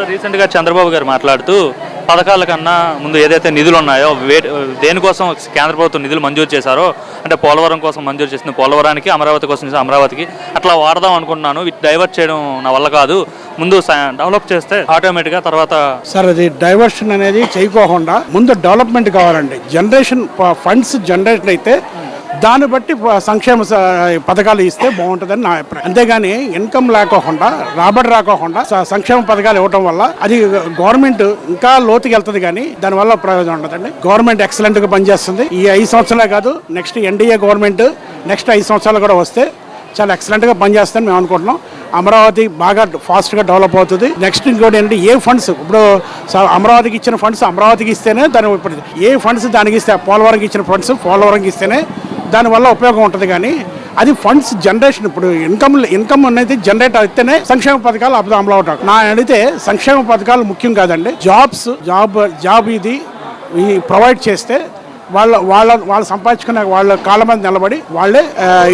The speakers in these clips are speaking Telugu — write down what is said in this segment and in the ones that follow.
సో రీసెంట్గా చంద్రబాబు గారు మాట్లాడుతూ పథకాల కన్నా ముందు ఏదైతే నిధులు ఉన్నాయో వే దేనికోసం కేంద్ర ప్రభుత్వం నిధులు మంజూరు చేశారో అంటే పోలవరం కోసం మంజూరు చేసిన పోలవరానికి అమరావతి కోసం అమరావతికి అట్లా వాడదాం అనుకుంటున్నాను. ఇటు డైవర్ట్ చేయడం నా వల్ల కాదు. ముందు డెవలప్ చేస్తే ఆటోమేటిక్గా తర్వాత సార్ అది డైవర్షన్ అనేది చేయకోకుండా ముందు డెవలప్మెంట్ కావాలండి. జనరేషన్ ఫండ్స్ జనరేషన్ అయితే దాన్ని బట్టి సంక్షేమ పథకాలు ఇస్తే బాగుంటుందని నా అభిప్రాయం. అంతేగాని ఇన్కమ్ లేకోకుండా రాబడి రాకోకుండా సంక్షేమ పథకాలు ఇవ్వడం వల్ల అది గవర్నమెంట్ ఇంకా లోతుకి వెళ్తుంది కానీ దానివల్ల ప్రయోజనం ఉండదండి. గవర్నమెంట్ ఎక్సలెంట్గా పనిచేస్తుంది. ఈ ఐదు సంవత్సరాలే కాదు నెక్స్ట్ ఎన్డీఏ గవర్నమెంట్ నెక్స్ట్ ఐదు సంవత్సరాలు కూడా వస్తే చాలా ఎక్సలెంట్గా పనిచేస్తుందని మేము అనుకుంటున్నాం. అమరావతి బాగా ఫాస్ట్గా డెవలప్ అవుతుంది. నెక్స్ట్ ఇంకోటి ఏంటంటే ఏ ఫండ్స్ ఇప్పుడు స- అమరావతికి ఇచ్చిన ఫండ్స్ అమరావతికి ఇస్తేనే దాని ఇప్పుడు ఏ ఫండ్స్ దానికి ఇస్తే పోలవరంకి ఇచ్చిన ఫండ్స్ పోలవరంకి ఇస్తేనే దానివల్ల ఉపయోగం ఉంటుంది కానీ అది ఫండ్స్ జనరేషన్ ఇప్పుడు ఇన్కమ్ ఇన్కమ్ అనేది జనరేట్ అయితేనే సంక్షేమ పథకాలు అమలు అమలు అవుతాయి. నా అడిగితే సంక్షేమ పథకాలు ముఖ్యం కాదండి. జాబ్స్ జాబ్ జాబ్ ఇది ఈ ప్రొవైడ్ చేస్తే వాళ్ళ వాళ్ళ వాళ్ళు సంపాదించుకున్న వాళ్ళ కాళ్ళ మీద నిలబడి వాళ్ళే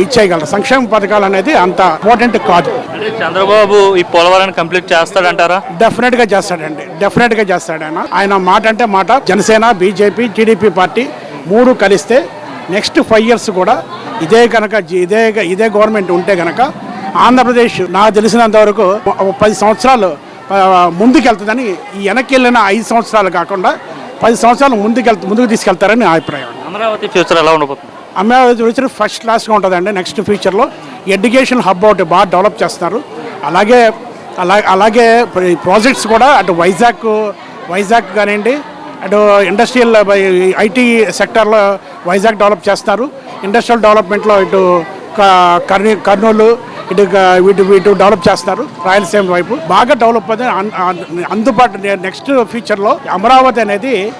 ఇచ్చేయగలరు. సంక్షేమ పథకాలు అనేది అంత ఇంపార్టెంట్ కాదు. చంద్రబాబు ఈ పోలవరాన్ని కంప్లీట్ చేస్తాడంటారా? డెఫినెట్గా చేస్తాడండి. డెఫినెట్గా చేస్తాడు ఆయన. ఆయన మాట అంటే మాట. జనసేన బీజేపీ టీడీపీ పార్టీ మూడు కలిస్తే నెక్స్ట్ ఫైవ్ ఇయర్స్ కూడా ఇదే కనుక ఇదే ఇదే గవర్నమెంట్ ఉంటే కనుక ఆంధ్రప్రదేశ్ నాకు తెలిసినంత వరకు ఒక పది సంవత్సరాలు ముందుకెళ్తుందని ఈ వెనక్కి వెళ్ళిన ఐదు సంవత్సరాలు కాకుండా పది సంవత్సరాలు ముందుకెళ్తూ ముందుకు తీసుకెళ్తారని నా అభిప్రాయం. అమరావతి ఫ్యూచర్ ఎలా ఉండబోతుంది? అమరావతి ఫ్యూచర్ ఫస్ట్ క్లాస్గా ఉంటుందండి నెక్స్ట్ ఫ్యూచర్లో ఎడ్యుకేషన్ హబ్ ఒకటి బాగా డెవలప్ చేస్తున్నారు అలాగే అలా అలాగే ప్రాజెక్ట్స్ కూడా అటు వైజాగ్ వైజాగ్ కానివ్వండి అటు ఇండస్ట్రియల్ ఐటీ సెక్టర్లో వైజాగ్ డెవలప్ చేస్తారు. ఇండస్ట్రియల్ డెవలప్మెంట్లో ఇటు క- కర్నూలు ఇటు వీటి వీటి డెవలప్ చేస్తారు రాయలసీమ వైపు. బాగా డెవలప్ అవుతుంది. అందుబాటు నెక్స్ట్ ఫ్యూచర్లో అమరావతి అనేది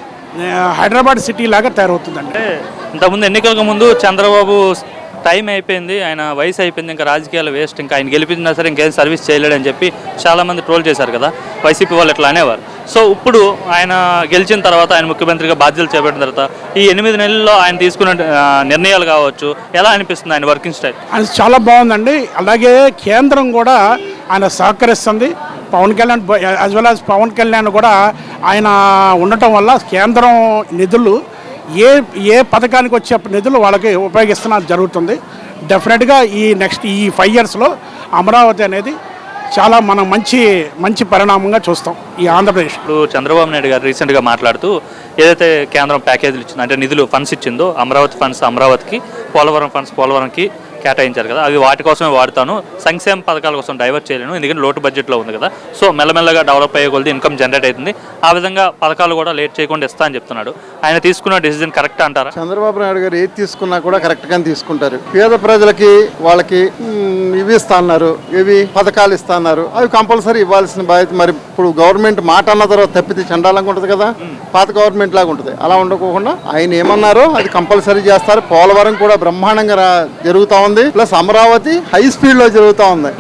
హైదరాబాద్ సిటీ లాగా తయారవుతుంది అంటే ఇంతకుముందు ఎన్నికలకు ముందు చంద్రబాబు టైం అయిపోయింది. ఆయన వయసు అయిపోయింది. ఇంకా రాజకీయాలు వేస్ట్. ఇంకా ఆయన గెలిపించినా సరే ఇంకేం సర్వీస్ చేయలేడని చెప్పి చాలామంది ట్రోల్ చేశారు కదా. వైసీపీ వాళ్ళు ఇట్లా అనేవారు. సో ఇప్పుడు ఆయన గెలిచిన తర్వాత ఆయన ముఖ్యమంత్రిగా బాధ్యతలు చేపట్టిన తర్వాత ఈ ఎనిమిది నెలల్లో ఆయన తీసుకున్న నిర్ణయాలు కావచ్చు ఎలా అనిపిస్తుంది ఆయన వర్కింగ్ స్టైల్ ఆయన చాలా బాగుందండి. అలాగే కేంద్రం కూడా ఆయన సహకరిస్తుంది. Pawan Kalyan as well as Pawan Kalyan కూడా ఆయన ఉండటం వల్ల కేంద్రం నిధులు ఏ ఏ పథకానికి వచ్చే నిధులు వాళ్ళకి ఉపయోగిస్తున్న జరుగుతుంది. డెఫినెట్గా ఈ నెక్స్ట్ ఈ ఫైవ్ ఇయర్స్లో అమరావతి అనేది చాలా మనం మంచి మంచి పరిణామంగా చూస్తాం ఈ ఆంధ్రప్రదేశ్. ఇప్పుడు చంద్రబాబు నాయుడు గారు రీసెంట్గా మాట్లాడుతూ ఏదైతే కేంద్రం ప్యాకేజీలు ఇచ్చిందో అంటే నిధులు ఫండ్స్ ఇచ్చిందో అమరావతి ఫండ్స్ అమరావతికి పోలవరం ఫండ్స్ పోలవరంకి కేటాయించారు కదా. అవి వాటి కోసమే వాడతాను. సంక్షేమ పథకాల కోసం డైవర్ట్ చేయలేను. ఎందుకంటే లోటు బడ్జెట్లో ఉంది కదా. సో మెల్లమెల్లగా డెవలప్ అయ్యే కొద్ది ఇన్కమ్ జనరేట్ అవుతుంది. ఆ విధంగా పథకాలు కూడా లేట్ చేయకుండా ఇస్తా అని చెప్తున్నాడు. ఆయన తీసుకున్న డెసిజన్ కరెక్ట్ అంటారా? చంద్రబాబు నాయుడు గారు ఏది తీసుకున్నా కూడా కరెక్ట్ గానే తీసుకుంటారు. పేద ప్రజలకి వాళ్ళకి ఇవి ఇస్తా అన్నారు. ఇవి పథకాలు ఇస్తా అన్నారు. అవి కంపల్సరీ ఇవ్వాల్సిన బాధ్యత మరి ఇప్పుడు గవర్నమెంట్ మాట అన్న తర్వాత తప్పితే చండాలంగా ఉంటుంది కదా. పాత గవర్నమెంట్ లాగా ఉంటుంది. అలా ఉండకోకుండా ఆయన ఏమన్నారో అది కంపల్సరీ చేస్తారు. పోలవరం కూడా బ్రహ్మాండంగా జరుగుతా ఉంది. ప్లస్ అమరావతి హై స్పీడ్లో జరుగుతా ఉంది.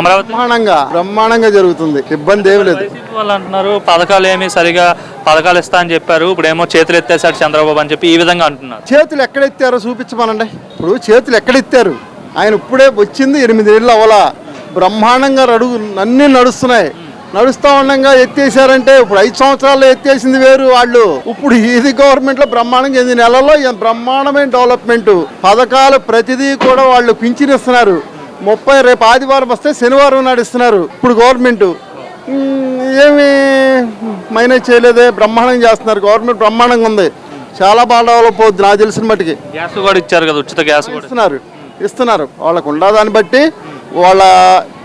అమరావతి? బ్రహ్మాండంగా బ్రహ్మాండంగా జరుగుతుంది. ఇబ్బంది ఏమి లేదు. వాళ్ళు అంటున్నారు పథకాలు ఏమి సరిగా పథకాలు ఇస్తా అని చెప్పారు. ఇప్పుడు ఏమో చేతులు ఎత్తేసాడు చంద్రబాబు అని చెప్పి ఈ విధంగా అంటున్నారు. చేతులు ఎక్కడెత్తారో చూపించమనండి. ఇప్పుడు చేతులు ఎక్కడెత్తారు ఆయన ఇప్పుడే వచ్చింది ఎనిమిది నెలలు అవలా. బ్రహ్మాండంగా అడుగు అన్నీ నడుస్తున్నాయి. నడుస్తా ఉండగా ఎత్తేసారంటే ఇప్పుడు ఐదు సంవత్సరాల్లో ఎత్తేసింది వేరు వాళ్ళు. ఇప్పుడు ఇది గవర్నమెంట్లో బ్రహ్మాండంగా ఎనిమిది నెలల్లో బ్రహ్మాండమైన డెవలప్మెంట్. పథకాలు ప్రతిదీ కూడా వాళ్ళు పింఛన్ ఇస్తున్నారు ముప్పై రేపు ఆదివారం వస్తే శనివారం నాడు ఇస్తున్నారు ఇప్పుడు గవర్నమెంట్. ఏమి మైనేజ్ చేయలేదే బ్రహ్మాండంగా చేస్తున్నారు. గవర్నమెంట్ బ్రహ్మాండంగా ఉంది. చాలా బాగా డెవలప్ అవుద్ది నాకు తెలిసిన మట్టుకి గ్యాస్ కూడా ఇచ్చారు కదా ఉచిత గ్యాస్ కూడా. ఇస్తున్నారు. ఇస్తున్నారు. వాళ్ళకు ఉండదాన్ని బట్టి వాళ్ళ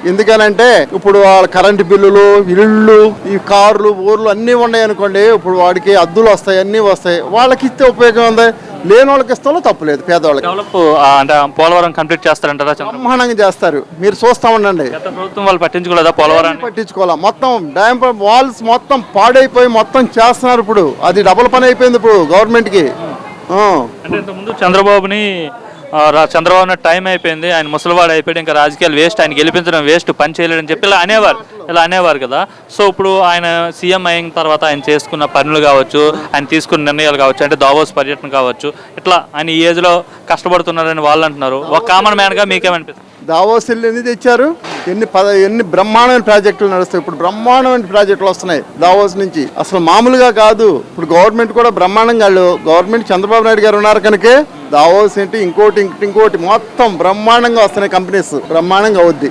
ఎందుకనంటే ఇప్పుడు వాళ్ళ కరెంటు బిల్లులు ఇళ్ళు ఈ కార్లు ఊర్లు అన్నీ ఉన్నాయి అనుకోండి ఇప్పుడు వాడికి అద్దులు వస్తాయి అన్నీ వస్తాయి. వాళ్ళకి ఇస్తే ఉపయోగం ఉంది. లేని వాళ్ళకి ఇస్తాలో తప్పులేదు పేదవాళ్ళకి. డెవలప్ అంటే పోలవరం కంప్లీట్ చేస్తారంటారా బ్రహ్మాండంగా చేస్తారు. మీరు చూస్తా ఉండండి. గత ప్రభుత్వం వాళ్ళు పట్టించుకోలేదా పోలవరాన్ని? పట్టించుకోవాలా మొత్తం డ్యామ్ వాల్స్ మొత్తం పాడైపోయి మొత్తం చేస్తున్నారు ఇప్పుడు. అది డబుల్ పని అయిపోయింది ఇప్పుడు గవర్నమెంట్కి. అంటే ఇంతకుముందు చంద్రబాబుని చంద్రబాబు నాయుడు టైం అయిపోయింది. ఆయన ముసలివాడు అయిపోయాడు. ఇంకా రాజకీయాలు వేస్ట్. ఆయన గెలిపించడం వేస్ట్. పని చేయలేడని చెప్పి ఇలా అనేవారు. ఇలా అనేవారు కదా. సో ఇప్పుడు ఆయన సీఎం అయిన తర్వాత ఆయన చేసుకున్న పనులు కావచ్చు ఆయన తీసుకున్న నిర్ణయాలు కావచ్చు అంటే దావోస్ పర్యటన కావచ్చు ఇట్లా ఆయన ఈ ఏజ్లో కష్టపడుతున్నారని వాళ్ళు అంటున్నారు. ఒక కామన్ మ్యాన్గా మీకేమనిపిస్తుంది? దావోస్ ఎన్ని తెచ్చారు. ఎన్ని పద ఎన్ని బ్రహ్మాండమైన ప్రాజెక్టులు నడుస్తాయి. ఇప్పుడు బ్రహ్మాండమైన ప్రాజెక్టులు వస్తున్నాయి దావోస్ నుంచి. అసలు మామూలుగా కాదు. ఇప్పుడు గవర్నమెంట్ కూడా బ్రహ్మాండంగా వాళ్ళు గవర్నమెంట్ చంద్రబాబు నాయుడు గారు ఉన్నారు కనుకే దావోస్ ఏంటి ఇంకోటి ఇంకోటి ఇంకోటి మొత్తం బ్రహ్మాండంగా వస్తున్నాయి కంపెనీస్. బ్రహ్మాండంగా అవుద్ది.